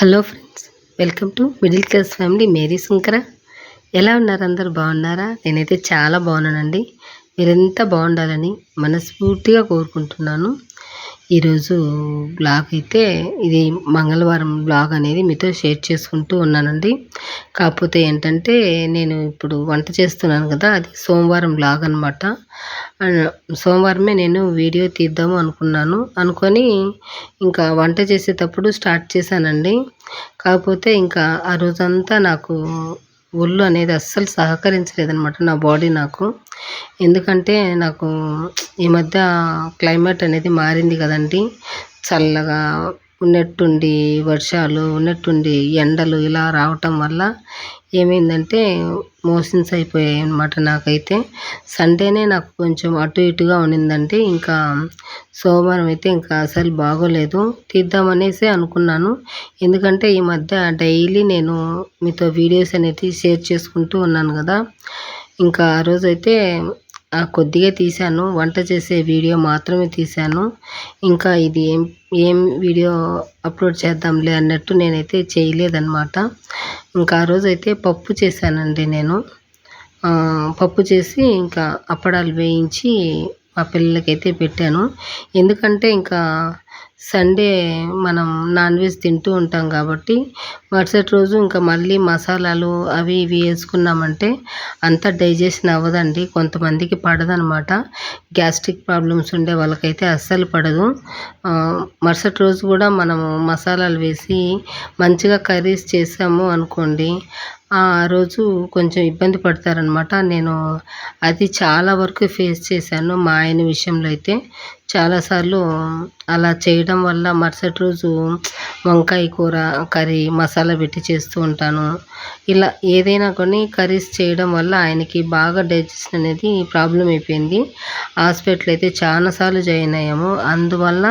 Hello friends welcome to middle class family Mary Shankara. ఎలా ఉన్నారు అందరు? బాగున్నారా? నేనైతే చాలా బాగున్నానండి. మీరెంత బాగుండాలని మనస్ఫూర్తిగా కోరుకుంటున్నాను. ఈరోజు బ్లాగ్ అయితే ఇది మంగళవారం బ్లాగ్ అనేది మీతో షేర్ చేసుకుంటూ ఉన్నానండి. కాకపోతే ఏంటంటే నేను ఇప్పుడు వంట చేస్తున్నాను కదా అది సోమవారం బ్లాగ్ అనమాట సోమవారమే నేను వీడియో తీద్దాము అనుకున్నాను. అనుకొని ఇంకా వంట చేసేటప్పుడు స్టార్ట్ చేశానండి. కాకపోతే ఇంకా ఆ రోజంతా నాకు ఒళ్ళు అనేది అస్సలు సహకరించలేదనమాట నా బాడీ నాకు. ఎందుకంటే నాకు ఈ మధ్య క్లైమేట్ అనేది మారింది కదండి. చల్లగా ఉన్నట్టుండి వర్షాలు ఉన్నట్టుండి ఎండలు ఇలా రావటం వల్ల ఏమైందంటే మోషన్స్ అయిపోయాయి అనమాట నాకైతే. సండేనే నాకు కొంచెం అటు ఇటుగా ఉన్నిందంటే ఇంకా సోమవారం అయితే ఇంకా అసలు బాగోలేదు. తీద్దామనేసి అనుకున్నాను. ఎందుకంటే ఈ మధ్య డైలీ నేను మీతో వీడియోస్ అనేది షేర్ చేసుకుంటూ ఉన్నాను కదా. ఇంకా ఆ రోజైతే కొద్దిగా తీశాను. వంట చేసే వీడియో మాత్రమే తీశాను. ఇంకా ఇది ఏం ఏం వీడియో అప్లోడ్ చేద్దాంలే అన్నట్టు నేనైతే చేయలేదన్నమాట. ఇంకా ఆ రోజైతే పప్పు చేశానండి నేను. పప్పు చేసి ఇంకా అప్పడాలు వేయించి మా పిల్లలకైతే పెట్టాను. ఎందుకంటే ఇంకా సండే మనం నాన్ వెజ్ తింటూ ఉంటాం కాబట్టి మరుసటి రోజు ఇంకా మళ్ళీ మసాలాలు అవి ఇవి వేసుకున్నామంటే అంత డైజెషన్ అవ్వదండి. కొంతమందికి పడదనమాట. గ్యాస్ట్రిక్ ప్రాబ్లమ్స్ ఉండే వాళ్ళకైతే అస్సలు పడదు. మరుసటి రోజు కూడా మనము మసాలాలు వేసి మంచిగా కర్రీస్ చేసాము అనుకోండి ఆ రోజు కొంచెం ఇబ్బంది పడతారనమాట నేను అది చాలా వరకు ఫేస్ చేశాను మా ఆయన విషయంలో అయితే. చాలాసార్లు అలా చేయడం వల్ల మరుసటి రోజు వంకాయ కూర కర్రీ మసాలా పెట్టి చేస్తూ ఉంటాను. ఇలా ఏదైనా కొన్ని కర్రీస్ చేయడం వల్ల ఆయనకి బాగా డైజెషన్ అనేది ప్రాబ్లం అయిపోయింది. హాస్పిటల్ అయితే చాలాసార్లు జాయిన్ అయ్యాము. అందువల్ల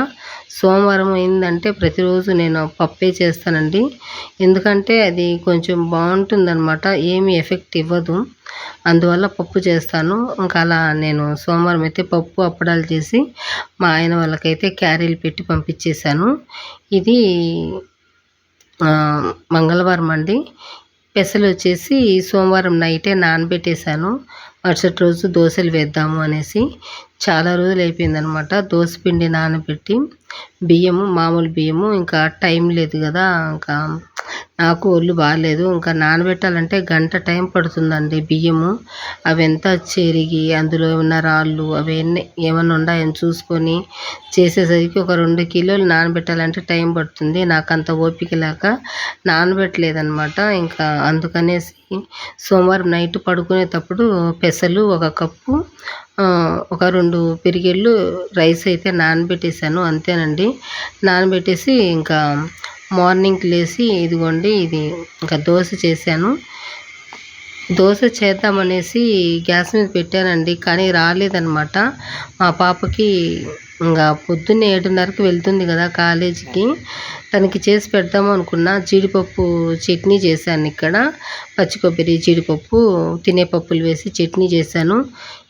సోమవారం అయిందంటే ప్రతిరోజు నేను పప్పే చేస్తానండి. ఎందుకంటే అది కొంచెం బాగుంటుందన్నమాట ఏమి ఎఫెక్ట్ ఇవ్వదు. అందువల్ల పప్పు చేస్తాను. ఇంకా అలా నేను సోమవారం అయితే పప్పు అప్పడాలు చేసి మా ఆయన వాళ్ళకైతే క్యారీలు పెట్టి పంపించేశాను. ఇది మంగళవారం అండి. పెసలు వచ్చేసి సోమవారం నైటే నానబెట్టేశాను. మరుసటి రోజు దోశలు వేద్దాము అనేసి చాలా రోజులు అయిపోయిందనమాట. దోశ పిండి నానబెట్టి బియ్యము మామూలు బియ్యము ఇంకా టైం లేదు కదా ఇంకా నాకు ఒళ్ళు బాగాలేదు ఇంకా నానబెట్టాలంటే గంట టైం పడుతుందండి బియ్యము. అవి ఎంత చెరిగి అందులో ఏమన్నా రాళ్ళు అవన్నీ ఏమన్నా ఉన్నాయని చూసుకొని చేసేసరికి ఒక రెండు కిలోలు నానబెట్టాలంటే టైం పడుతుంది. నాకు అంత ఓపిక లేక నానబెట్టలేదనమాట ఇంకా అందుకనేసి సోమవారం నైట్ పడుకునేటప్పుడు పెసలు ఒక కప్పు ఒక రెండు పెరిగేళ్ళు రైస్ అయితే నానబెట్టేసాను అంతేనండి. నానబెట్టేసి ఇంకా మార్నింగ్ లేచి ఇదిగోండి ఇది ఇంకా దోశ చేశాను. దోశ చేద్దామనేసి గ్యాస్ మీద పెట్టానండి కానీ రాలేదనమాట మా పాపకి ఇంకా పొద్దున్నే ఏడున్నరకి వెళ్తుంది కదా కాలేజీకి. తనకి చేసి పెడదాము అనుకున్నా జీడిపప్పు చట్నీ చేశాను ఇక్కడ. పచ్చి కొబ్బరి జీడిపప్పు తినే పప్పులు వేసి చట్నీ చేశాను.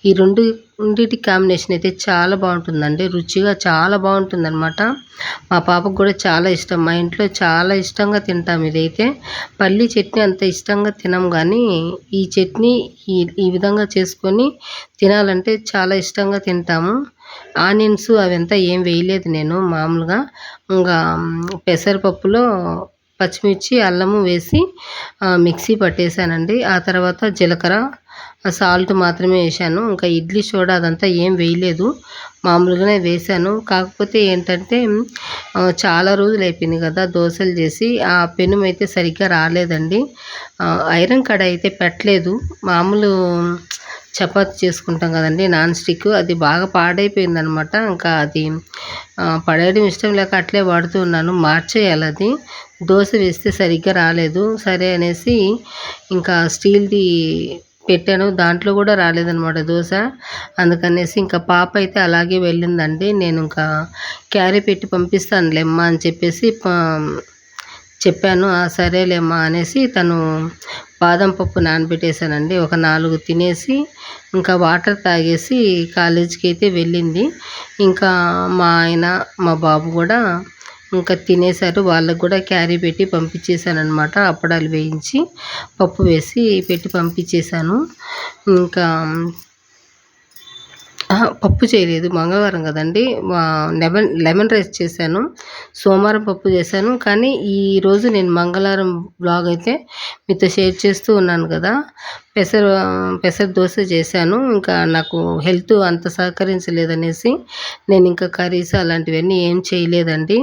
ఈ రెండు రెండింటి కాంబినేషన్ అయితే చాలా బాగుంటుందండి. రుచిగా చాలా బాగుంటుందన్నమాట. మా పాపకు కూడా చాలా ఇష్టం. మా ఇంట్లో చాలా ఇష్టంగా తింటాం ఇదైతే. పల్లి చట్నీ అంత ఇష్టంగా తినం కానీ ఈ చట్నీ ఈ ఈ విధంగా చేసుకొని తినాలంటే చాలా ఇష్టంగా తింటాము. ఆనియన్స్ అవంతా ఏం వేయలేదు నేను మామూలుగా. ఇంకా పెసరపప్పులో పచ్చిమిర్చి అల్లము వేసి మిక్సీ పట్టేశానండి. ఆ తర్వాత జీలకర్ర సాల్ట్ మాత్రమే వేసాను ఇంకా ఇడ్లీ సోడా అదంతా ఏం వేయలేదు. మామూలుగానే వేసాను కాకపోతే ఏంటంటే చాలా రోజులు అయిపోయింది కదా దోశలు చేసి. ఆ పెనుమైతే అయితే సరిగ్గా రాలేదండి. ఐరన్ కడ అయితే పెట్టలేదు. మామూలు చపాతి చేసుకుంటాం కదండి నాన్ స్టిక్. అది బాగా పాడైపోయింది అనమాట ఇంకా అది పడేయడం ఇష్టం లేక అట్లే వాడుతూ ఉన్నాను. మార్చేయాలి అది. దోశ వేస్తే సరిగ్గా రాలేదు. సరే అనేసి ఇంకా స్టీల్ది పెట్టాను. దాంట్లో కూడా రాలేదనమాట దోశ. అందుకనేసి ఇంకా పాప అయితే అలాగే వెళ్ళిందండి. నేను ఇంకా క్యారీ పెట్టి పంపిస్తానులేమ్మా అని చెప్పేసి చెప్పాను. సరేలేమ్మా అనేసి తను బాదం పప్పు నానబెట్టేశానండి. ఒక నాలుగు తినేసి ఇంకా వాటర్ తాగేసి కాలేజీకి అయితే వెళ్ళింది. ఇంకా మా ఆయన మా బాబు కూడా ఇంకా తినేశారు. వాళ్ళకు కూడా క్యారీ పెట్టి పంపించేశాను అనమాట అప్పడాలు వేయించి పప్పు వేసి పెట్టి పంపించేశాను. ఇంకా పప్పు చేయలేదు. మంగళవారం కదండి లెమన్ లెమన్ రైస్ చేశాను. సోమవారం పప్పు చేశాను. కానీ ఈరోజు నేను మంగళవారం బ్లాగ్ అయితే మీతో షేర్ చేస్తూ ఉన్నాను కదా పెసర పెసర దోశ చేశాను. ఇంకా నాకు హెల్త్ అంత సహకరించలేదనేసి నేను ఇంకా కర్రీస్ అలాంటివన్నీ ఏం చేయలేదండి.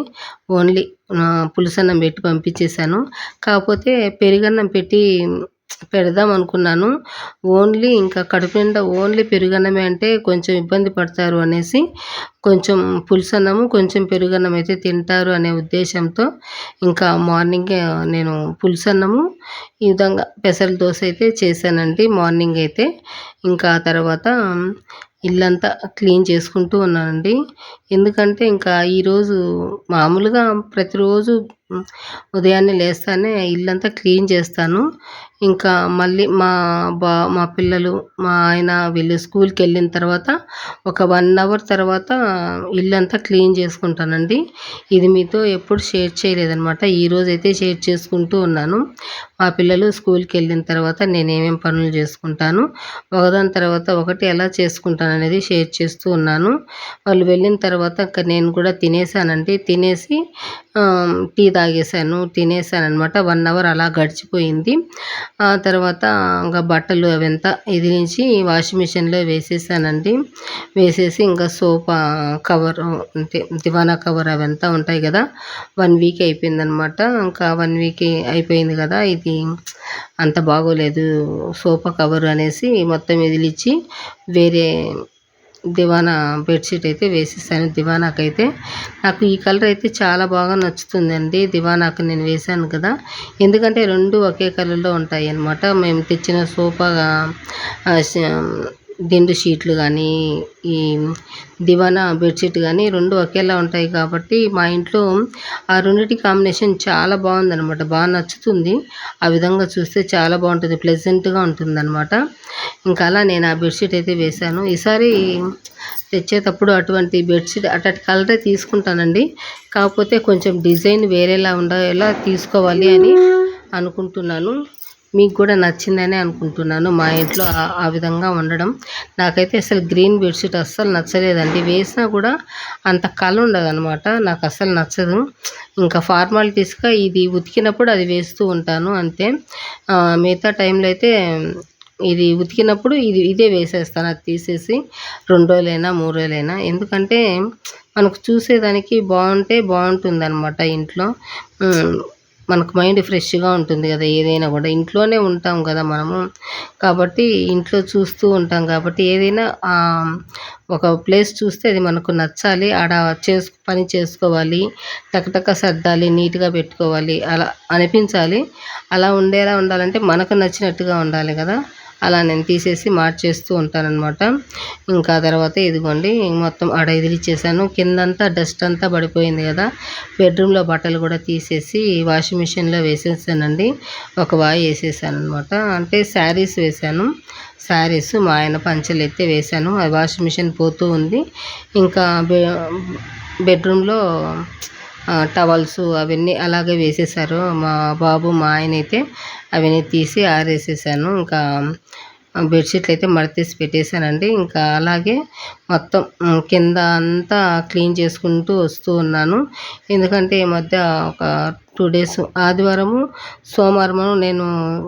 ఓన్లీ పులుసన్నం పెట్టి పంపించేశాను. కాకపోతే పెరుగన్నం పెట్టి పెడదాం అనుకున్నాను. ఓన్లీ ఇంకా కడుపు నిండా ఓన్లీ పెరుగన్నమే అంటే కొంచెం ఇబ్బంది పడతారు అనేసి కొంచెం పులుసన్నము, కొంచెం పెరుగన్నం అయితే తింటారు అనే ఉద్దేశంతో ఇంకా మార్నింగే నేను పులుసన్నము, ఈ విధంగా పెసర దోశ అయితే చేశానండి మార్నింగ్ అయితే. ఇంకా తర్వాత ఇల్లంతా క్లీన్ చేసుకుంటూ ఉన్నానండి. ఎందుకంటే ఇంకా ఈరోజు మామూలుగా ప్రతిరోజు ఉదయాన్నే లేస్తానే ఇల్లంతా క్లీన్ చేస్తాను. ఇంకా మళ్ళీ మా బా మా పిల్లలు, మా ఆయన వీళ్ళు స్కూల్కి వెళ్ళిన తర్వాత ఒక వన్ అవర్ తర్వాత ఇల్లంతా క్లీన్ చేసుకుంటానండి. ఇది మీతో ఎప్పుడు షేర్ చేయలేదనమాట. ఈరోజైతే షేర్ చేసుకుంటూ ఉన్నాను. మా పిల్లలు స్కూల్కి వెళ్ళిన తర్వాత నేను ఏమేమి పనులు చేసుకుంటాను, ఒకదాని తర్వాత ఒకటి ఎలా చేసుకుంటాను అనేది షేర్ చేస్తూ ఉన్నాను. వాళ్ళు వెళ్ళిన తర్వాత నేను కూడా తినేసానండి. తినేసి టీ తాగేసాను. తినేసాననమాట. వన్ అవర్ అలా గడిచిపోయింది. ఆ తర్వాత ఇంకా బట్టలు అవంతా ఇదిలించి వాషింగ్ మిషన్‌లో వేసేసానండి. వేసేసి ఇంకా సోఫా కవరు అంటే దివానా కవర్ అవంతా ఉంటాయి కదా వన్ వీక్ అయిపోయిందనమాట. ఇంకా వన్ వీక్ అయిపోయింది కదా ఇది అంత బాగోలేదు సోఫా కవర్ అనేసి మొత్తం వదిలిచ్చి వేరే దివానా బెడ్‌షీట్ అయితే వేసేసాను దివానాకైతే. నాకు ఈ కలర్ అయితే చాలా బాగా నచ్చుతుందండి. దివానాకు నేను వేశాను కదా! ఎందుకంటే రెండు ఒకే కలర్‌లో ఉంటాయి అన్నమాట మేము తెచ్చిన సోఫా దిండు షీట్లు కానీ ఈ దివానా బెడ్‌షీట్ కానీ రెండు ఒకేలా ఉంటాయి కాబట్టి మా ఇంట్లో ఆ రెండిటి కాంబినేషన్ చాలా బాగుందనమాట బాగా నచ్చుతుంది. ఆ విధంగా చూస్తే చాలా బాగుంటుంది ప్లెజెంట్‌గా ఉంటుందనమాట. ఇంకా అలా నేను ఆ బెడ్‌షీట్ అయితే వేశాను. ఈసారి తెచ్చేటప్పుడు అటువంటి బెడ్‌షీట్ అటు కలరే తీసుకుంటానండి. కాకపోతే కొంచెం డిజైన్ వేరేలా ఉండేలా తీసుకోవాలి అని అనుకుంటున్నాను. మీకు కూడా నచ్చిందనే అనుకుంటున్నాను. మా ఇంట్లో ఆ విధంగా ఉండడం. నాకైతే అసలు గ్రీన్ బెడ్‌షీట్ అస్సలు నచ్చలేదండి. వేసినా కూడా అంత కల ఉండదనమాట. నాకు అస్సలు నచ్చదు. ఇంకా ఫార్మాలిటీస్‌గా ఇది ఉతికినప్పుడు అది వేస్తూ ఉంటాను అంతే. మిగతా టైంలో అయితే ఇది ఉతికినప్పుడు ఇది ఇదే వేసేస్తాను అది తీసేసి రెండు రోజులైనా, మూడు రోజులైనా. ఎందుకంటే మనకు చూసేదానికి బాగుంటే బాగుంటుంది అనమాట ఇంట్లో. మనకు మైండ్ ఫ్రెష్‌గా ఉంటుంది కదా ఏదైనా కూడా ఇంట్లోనే ఉంటాం కదా మనము. కాబట్టి ఇంట్లో చూస్తూ ఉంటాం కాబట్టి ఏదైనా ఒక ప్లేస్ చూస్తే అది మనకు నచ్చాలి. ఆడ చేసు పని చేసుకోవాలి. టకటక సర్దాలి. నీట్‌గా పెట్టుకోవాలి. అలా అనిపించాలి. అలా ఉండేలా ఉండాలంటే మనకు నచ్చినట్టుగా ఉండాలి కదా అలా నేను తీసేసి మార్చేస్తూ ఉంటానన్నమాట ఇంకా తర్వాత ఇదిగోండి మొత్తం ఆడ ఇదిలిచ్చేసాను. కిందంతా డస్ట్ అంతా పడిపోయింది కదా బెడ్‌రూమ్‌లో బట్టలు కూడా తీసేసి వాషింగ్ మిషన్‌లో వేసేసానండి. ఒక వాయి అనమాట అంటే శారీస్ వేశాను. శారీస్ మా ఆయన పంచలు అయితే వేశాను. అది వాషింగ్ మిషన్ పోతూ ఉంది. ఇంకా బె బెడ్‌రూమ్‌లో టవల్స్ అవన్నీ అలాగే వేసేసారు మా బాబు, మా ఆయన అయితే అవన్నీ తీసి ఆరేసేసాను. ఇంకా బెడ్‌షీట్లు అయితే మడతేసి పెట్టేశానండి ఇంకా అలాగే మొత్తం కింద అంతా క్లీన్ చేసుకుంటూ వస్తూ ఉన్నాను. ఎందుకంటే ఈ మధ్య ఒక టూ డేస్ ఆదివారము, సోమవారము నేను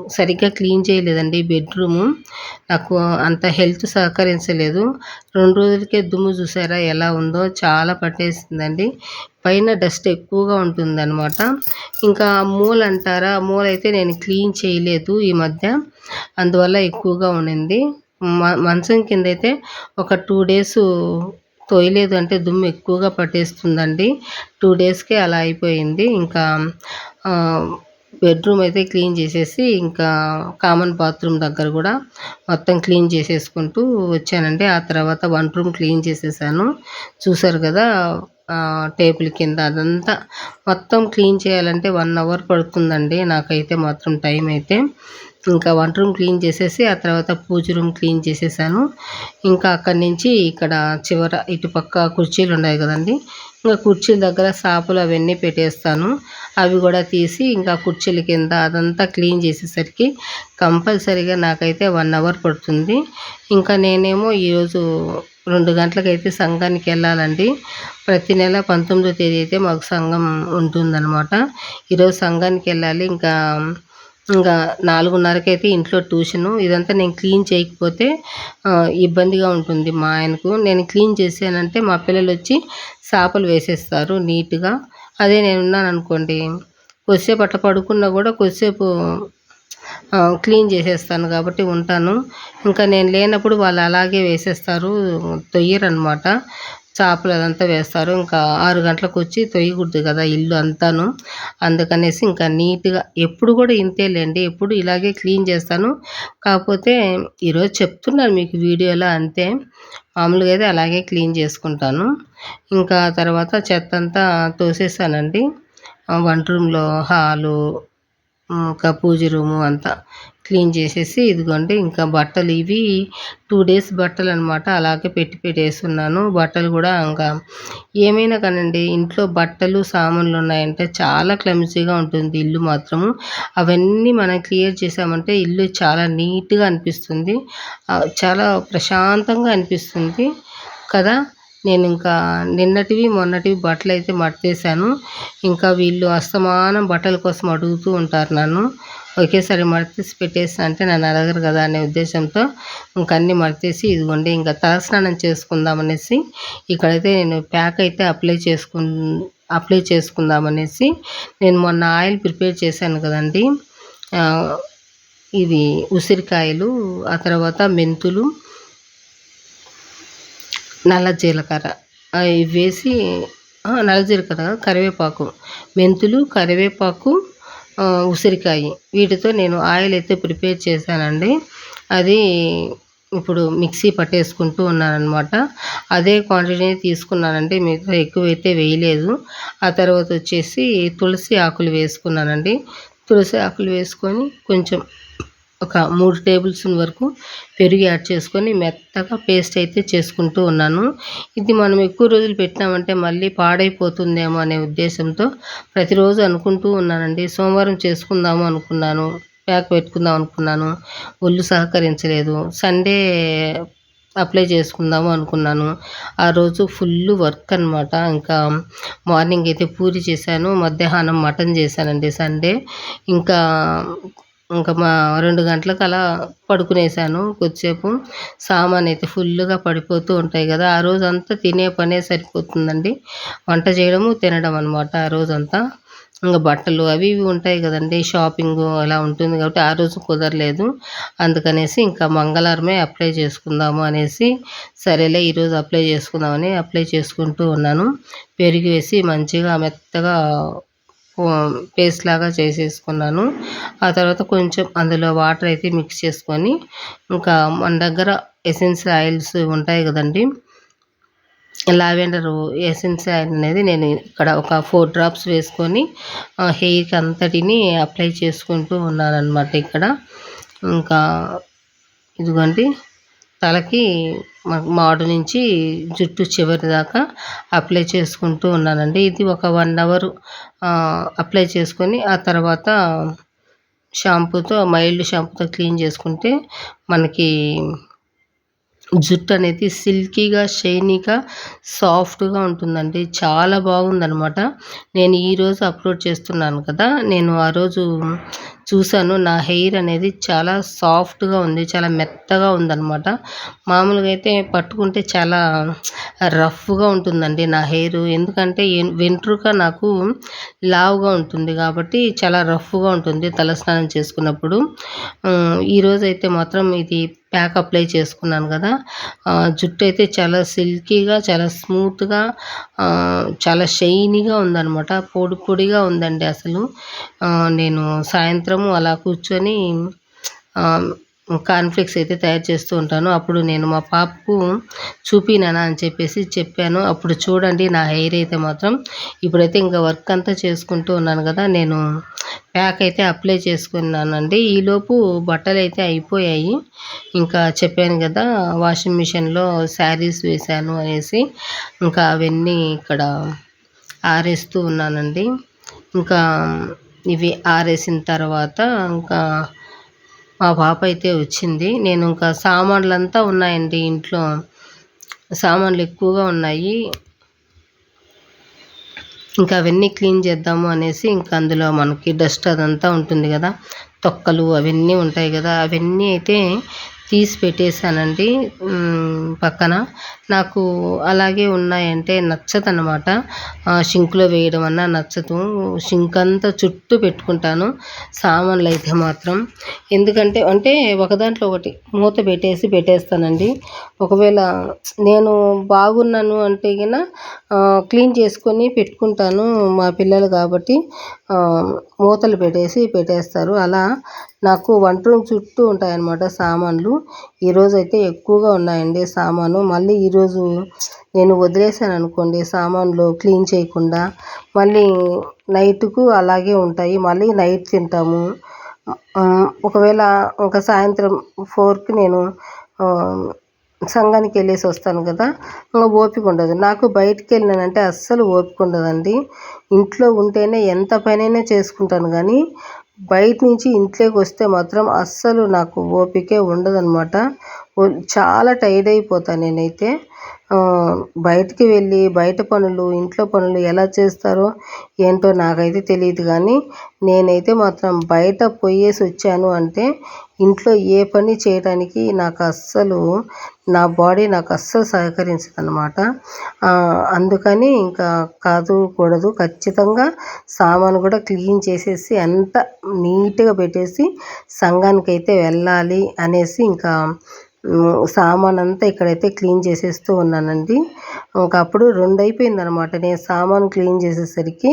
సరిగ్గా క్లీన్ చేయలేదండి బెడ్‌రూము. నాకు అంత హెల్త్ సహకరించలేదు. రెండు రోజులకే దుమ్ము చూసారా ఎలా ఉందో చాలా పట్టేసిందండి. పైన డస్ట్ ఎక్కువగా ఉంటుందన్నమాట ఇంకా మూల అంటారా మూల అయితే నేను క్లీన్ చేయలేదు ఈ మధ్య. అందువల్ల ఎక్కువగా ఉండింది. మ మంచం అయితే ఒక టూ డేసు తోయలేదు అంటే దుమ్ము ఎక్కువగా పట్టేస్తుందండి. టూ డేస్‌కే అలా అయిపోయింది. ఇంకా బెడ్‌రూమ్ అయితే క్లీన్ చేసేసి ఇంకా కామన్ బాత్రూమ్ దగ్గర కూడా మొత్తం క్లీన్ చేసేసుకుంటూ వచ్చానండి. ఆ తర్వాత వన్ రూమ్ క్లీన్ చేసేసాను. చూసారు కదా టేబుల్ కింద అదంతా మొత్తం క్లీన్ చేయాలంటే వన్ అవర్ పడుతుందండి నాకైతే మాత్రం టైం అయితే. ఇంకా వంట రూమ్ క్లీన్ చేసేసి ఆ తర్వాత పూజ రూమ్ క్లీన్ చేసేసాను. ఇంకా అక్కడి నుంచి ఇక్కడ చివర ఇటుపక్క కుర్చీలున్నాయి కదండి. ఇంకా కుర్చీల దగ్గర సాపులు అవన్నీ పెట్టేస్తాను. అవి కూడా తీసి ఇంకా కుర్చీల కింద అదంతా క్లీన్ చేసేసరికి కంపల్సరీగా నాకైతే వన్ అవర్ పడుతుంది. ఇంకా నేనేమో ఈరోజు రెండు గంటలకైతే సంఘానికి వెళ్ళాలండి. ప్రతి నెల పంతొమ్మిదో తేదీ అయితే మాకు సంఘం ఉంటుందన్నమాట. ఈరోజు సంఘానికి వెళ్ళాలి. ఇంకా ఇంకా నాలుగున్నరకి అయితే ఇంట్లో ట్యూషను. ఇదంతా నేను క్లీన్ చేయకపోతే ఇబ్బందిగా ఉంటుంది మా ఆయనకు. నేను క్లీన్ చేసానంటే మా పిల్లలు వచ్చి చేపలు వేసేస్తారు నీట్గా. అదే నేను ఉన్నాను అనుకోండి కొద్దిసేపు అట్లా పడుకున్నా కూడా కొద్దిసేపు క్లీన్ చేసేస్తాను కాబట్టి ఉంటాను. ఇంకా నేను లేనప్పుడు వాళ్ళు అలాగే వేసేస్తారు తొయ్యరనమాట. చేపలు అదంతా వేస్తారు. ఇంకా ఆరు గంటలకు వచ్చి తొయ్యకూడదు కదా ఇల్లు అంతాను. అందుకనేసి ఇంకా నీట్గా ఎప్పుడు కూడా ఇంతేలేండి. ఎప్పుడు ఇలాగే క్లీన్ చేస్తాను. కాకపోతే ఈరోజు చెప్తున్నాను మీకు వీడియోలో అంతే. మామూలుగా అయితే అలాగే క్లీన్ చేసుకుంటాను. ఇంకా తర్వాత చెత్త అంతా తోసేసానండి. వంట రూమ్లో హాలు ఇంకా పూజ రూము అంతా క్లీన్ చేసేసి ఇదిగోండి ఇంకా బట్టలు ఇవి టూ డేస్ బట్టలు అనమాట అలాగే పెట్టి పెట్టేస్తున్నాను బట్టలు కూడా ఇంకా ఏమైనా కానండి ఇంట్లో బట్టలు సామాన్లు ఉన్నాయంటే చాలా క్లమ్జీగా ఉంటుంది ఇల్లు మాత్రము. అవన్నీ మనం క్లియర్ చేసామంటే ఇల్లు చాలా నీట్గా అనిపిస్తుంది. చాలా ప్రశాంతంగా అనిపిస్తుంది కదా. నేను ఇంకా నిన్నటివి మొన్నటివి బట్టలు అయితే మట్టేశాను ఇంకా వీళ్ళు అస్తమానం బట్టల కోసం అడుగుతూ ఉంటారు నన్ను. ఒకేసారి మడతీసి పెట్టేసి అంటే నన్ను అడగరు కదా అనే ఉద్దేశంతో ఇంక మడతీసి ఇదిగోండి ఇంకా తలస్నానం చేసుకుందామనేసి ఇక్కడైతే నేను ప్యాక్ అయితే అప్లై చేసుకు అప్లై చేసుకుందామనేసి నేను మొన్న ఆయిల్ ప్రిపేర్ చేశాను కదండి. ఇవి ఉసిరికాయలు ఆ తర్వాత మెంతులు నల్ల జీలకర్ర ఇవి వేసి నల్ల జీలకర్ర కరివేపాకు మెంతులు కరివేపాకు ఉసిరికాయ. వీటితో నేను ఆయిల్ అయితే ప్రిపేర్ చేశానండి. అది ఇప్పుడు మిక్సీ పట్టేసుకుంటూ ఉన్నానమాట అదే క్వాంటిటీ తీసుకున్నానండి. మిగతా ఎక్కువైతే వేయలేదు. ఆ తర్వాత వచ్చేసి తులసి ఆకులు వేసుకున్నానండి. తులసి ఆకులు వేసుకొని కొంచెం ఒక మూడు టేబుల్ స్పూన్ వరకు పెరుగు యాడ్ చేసుకొని మెత్తగా పేస్ట్ అయితే చేసుకుంటూ ఉన్నాను. ఇది మనం ఎక్కువ రోజులు పెట్టినామంటే మళ్ళీ పాడైపోతుందేమో అనే ఉద్దేశంతో ప్రతిరోజు అనుకుంటూ ఉన్నానండి. సోమవారం చేసుకుందాము అనుకున్నాను ప్యాక్ పెట్టుకుందాం అనుకున్నాను ఒళ్ళు సహకరించలేదు. సండే అప్లై చేసుకుందాము అనుకున్నాను. ఆ రోజు ఫుల్ వర్క్ అనమాట ఇంకా మార్నింగ్ అయితే పూరి చేశాను మధ్యాహ్నం మటన్ చేశానండి సండే. ఇంకా ఇంకా మా రెండు గంటలకు అలా పడుకునేసాను. కొద్దిసేపు సామాన్ అయితే ఫుల్గా పడిపోతూ ఉంటాయి కదా ఆ రోజంతా తినే పనే సరిపోతుందండి. వంట చేయడము తినడం అనమాట ఆ రోజంతా. ఇంకా బట్టలు అవి ఇవి ఉంటాయి కదండి షాపింగ్ అలా ఉంటుంది కాబట్టి ఆ రోజు కుదరలేదు. అందుకనేసి ఇంకా మంగళవారమే అప్లై చేసుకుందాము అనేసి సరేలే ఈరోజు అప్లై చేసుకుందామని అప్లై చేసుకుంటూ ఉన్నాను. పెరిగి వేసి మంచిగా మెత్తగా పేస్ట్ లాగా చేసేసుకున్నాను. ఆ తర్వాత కొంచెం అందులో వాటర్ అయితే మిక్స్ చేసుకొని ఇంకా మన దగ్గర ఎసెన్స్ ఆయిల్స్ ఉంటాయి కదండి. లావెండర్ ఎసెన్స్ ఆయిల్ అనేది నేను ఇక్కడ ఒక ఫోర్ డ్రాప్స్ వేసుకొని హెయిర్కి అంతటిని అప్లై చేసుకుంటూ ఉన్నానన్నమాట ఇక్కడ. ఇంకా ఇదిగోండి. తలకి మాడు నుంచి జుట్టు చివరి దాకా అప్లై చేసుకుంటూ ఉన్నానండి. ఇది ఒక వన్ అవర్ అప్లై చేసుకొని ఆ తర్వాత షాంపూతో మైల్డ్ షాంపూతో క్లీన్ చేసుకుంటే మనకి జుట్టు అనేది సిల్కీగా షైనీగా సాఫ్ట్గా ఉంటుందండి. చాలా బాగుందనమాట నేను ఈరోజు అప్లోడ్ చేస్తున్నాను కదా నేను ఆ రోజు చూశాను. నా హెయిర్ అనేది చాలా సాఫ్ట్గా ఉంది చాలా మెత్తగా ఉందన్నమాట. మామూలుగా అయితే పట్టుకుంటే చాలా రఫ్గా ఉంటుందండి నా హెయిర్. ఎందుకంటే వెంట్రుక నాకు లావుగా ఉంటుంది కాబట్టి చాలా రఫ్గా ఉంటుంది తలస్నానం చేసుకున్నప్పుడు. ఈరోజు అయితే మాత్రం ఇది ప్యాక్ అప్లై చేసుకున్నాను కదా. జుట్టు అయితే చాలా సిల్కీగా చాలా స్మూత్గా చాలా షైనీగా ఉందనమాట పొడి పొడిగా ఉందండి అసలు. నేను సాయంత్రము అలా కూర్చొని కాన్ఫ్లెక్స్ అయితే తయారు చేస్తూ ఉంటాను. అప్పుడు నేను మా పాపకు చూపినానా అని చెప్పేసి చెప్పాను. అప్పుడు చూడండి నా హెయిర్ అయితే మాత్రం ఇప్పుడైతే ఇంకా వర్క్ అంతా చేసుకుంటూ ఉన్నాను కదా నేను ప్యాక్ అయితే అప్లై చేసుకున్నానండి. ఈలోపు బట్టలు అయితే అయిపోయాయి. ఇంకా చెప్పాను కదా వాషింగ్ మిషన్లో శారీస్ వేశాను అనేసి ఇంకా అవన్నీ ఇక్కడ ఆరేస్తూ ఉన్నానండి. ఇంకా ఇవి ఆరేసిన తర్వాత ఇంకా మా పాప అయితే వచ్చింది. నేను ఇంకా సామాన్లు ఉన్నాయండి ఇంట్లో. సామాన్లు ఎక్కువగా ఉన్నాయి. ఇంకా అవన్నీ క్లీన్ చేద్దాము అనేసి ఇంకా అందులో మనకి డస్ట్ అదంతా ఉంటుంది కదా. తొక్కలు అవన్నీ ఉంటాయి కదా. అవన్నీ అయితే తీసి పెట్టేశానండి. పక్కన నాకు అలాగే ఉన్నాయంటే నచ్చదనమాట షింక్లో వేయడం అన్నా నచ్చదు. షింక్ అంతా చుట్టూ పెట్టుకుంటాను సామాన్లు అయితే మాత్రం. ఎందుకంటే అంటే ఒక దాంట్లో ఒకటి మూత పెట్టేసి పెట్టేస్తానండి. ఒకవేళ నేను బాగున్నాను అంటే కన్నా క్లీన్ చేసుకొని పెట్టుకుంటాను మా పిల్లలు కాబట్టి మూతలు పెట్టేసి పెట్టేస్తారు. అలా నాకు వంట రూమ్ చుట్టూ ఉంటాయన్నమాట సామాన్లు. ఈరోజైతే ఎక్కువగా ఉన్నాయండి సామాను. మళ్ళీ ఈరోజు నేను వదిలేసాను అనుకోండి సామాన్లు క్లీన్ చేయకుండా మళ్ళీ నైట్కు అలాగే ఉంటాయి మళ్ళీ నైట్ తింటాము. ఒకవేళ ఇంకా సాయంత్రం ఫోర్కి నేను సంఘానికి వెళ్ళేసి వస్తాను కదా ఇంకా ఓపిక ఉండదు. నాకు బయటికి వెళ్ళినానంటే అస్సలు ఓపిక ఉండదండి. ఇంట్లో ఉంటేనే ఎంత పనైనా చేసుకుంటాను కానీ బయట నుంచి ఇంట్లోకి వస్తే మాత్రం అస్సలు నాకు ఓపికే ఉండదనమాట చాలా టైర్డ్ అయిపోతాను నేనైతే. బయటికి వెళ్ళి బయట పనులు ఇంట్లో పనులు ఎలా చేస్తారో ఏంటో నాకైతే తెలియదు కానీ నేనైతే మాత్రం బయట పోయేసి వచ్చాను అంటే ఇంట్లో ఏ పని చేయడానికి నాకు అస్సలు నా బాడీ నాకు అస్సలు సహకరించదు అనమాట అందుకని ఇంకా కాదు కూడదు ఖచ్చితంగా సామాను కూడా క్లీన్ చేసేసి అంత నీట్గా పెట్టేసి సంఘానికి అయితే వెళ్ళాలి అనేసి ఇంకా సామాన్ అంతా ఇక్కడైతే క్లీన్ చేసేస్తూ ఉన్నానండి. ఇంకా అప్పుడు రెండు అయిపోయింది అనమాట నేను సామాన్ క్లీన్ చేసేసరికి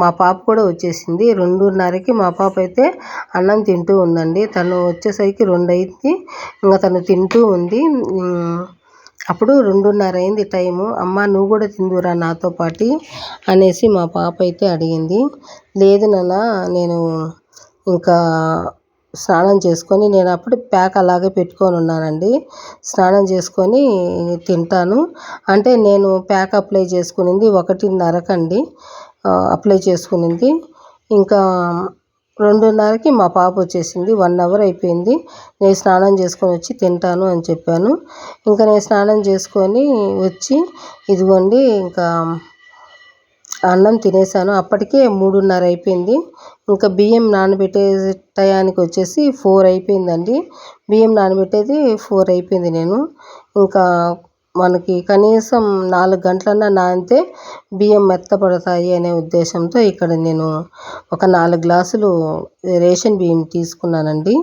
మా పాప కూడా వచ్చేసింది. రెండున్నరకి మా పాప అయితే అన్నం తింటూ ఉందండి. తను వచ్చేసరికి రెండు అయింది ఇంకా తను తింటూ ఉంది. అప్పుడు రెండున్నర అయింది టైము. అమ్మ నువ్వు కూడా తిందురా నాతో పాటి అనేసి మా పాప అయితే అడిగింది. లేదు నాన్న నేను ఇంకా స్నానం చేసుకొని నేను అప్పుడు ప్యాక్ అలాగే పెట్టుకొని ఉన్నానండి. స్నానం చేసుకొని తింటాను. అంటే నేను ప్యాక్ అప్లై చేసుకునింది ఒకటిన్నరకండి. అప్లై చేసుకునింది. ఇంకా రెండున్నరకి మా పాప వచ్చేసింది. వన్ అవర్ అయిపోయింది. నేను స్నానం చేసుకొని వచ్చి తింటాను అని చెప్పాను. ఇంకా నేను స్నానం చేసుకొని వచ్చి ఇదిగోండి ఇంకా అన్నం తినేసాను. అప్పటికే మూడున్నర అయిపోయింది. ఇంకా బియ్యం నానబెట్టే టయానికి వచ్చేసి ఫోర్ అయిపోయిందండి. బియ్యం నానబెట్టేది ఫోర్ అయిపోయింది నేను. ఇంకా మనకి కనీసం నాలుగు గంటలన్నా నానితే బియ్యం మెత్తపడతాయి అనే ఉద్దేశంతో ఇక్కడ నేను ఒక నాలుగు గ్లాసులు రేషన్ బియ్యం తీసుకున్నానండి.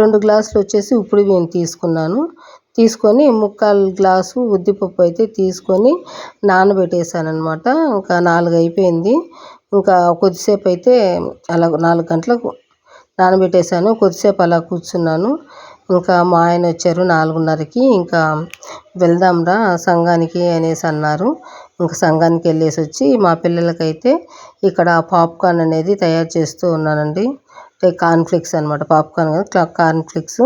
రెండు గ్లాసులు వచ్చేసి ఉప్పుడు బియ్యం తీసుకున్నాను. తీసుకొని ముక్కాలు గ్లాసు ఉద్దిపప్పు అయితే తీసుకొని నానబెట్టేసాను అనమాట ఇంకా నాలుగు అయిపోయింది. ఇంకా కొద్దిసేపు అయితే అలా నాలుగు గంటలకు నానబెట్టేసాను కొద్దిసేపు అలా కూర్చున్నాను. ఇంకా మా ఆయన వచ్చారు నాలుగున్నరకి. ఇంకా వెళ్దాంరా సంఘానికి అనేసి అన్నారు. ఇంకా సంఘానికి వెళ్ళేసి వచ్చి మా పిల్లలకైతే ఇక్కడ పాప్కార్న్ అనేది తయారు చేస్తూ ఉన్నానండి. కార్న్ఫ్లెక్స్ అనమాట పాప్కార్న్ కదా కార్న్ఫ్లెక్స్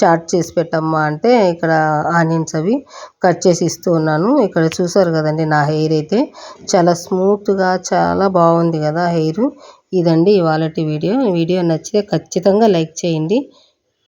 చాట్ చేసి పెట్టమ్మా అంటే ఇక్కడ ఆనియన్స్ అవి కట్ చేసి ఇస్తూ ఉన్నాను. ఇక్కడ చూసారు కదండి నా హెయిర్ అయితే చాలా స్మూత్గా చాలా బాగుంది కదా హెయిర్. ఇదండి ఇవాళ వీడియో. వీడియో నచ్చితే ఖచ్చితంగా లైక్ చేయండి.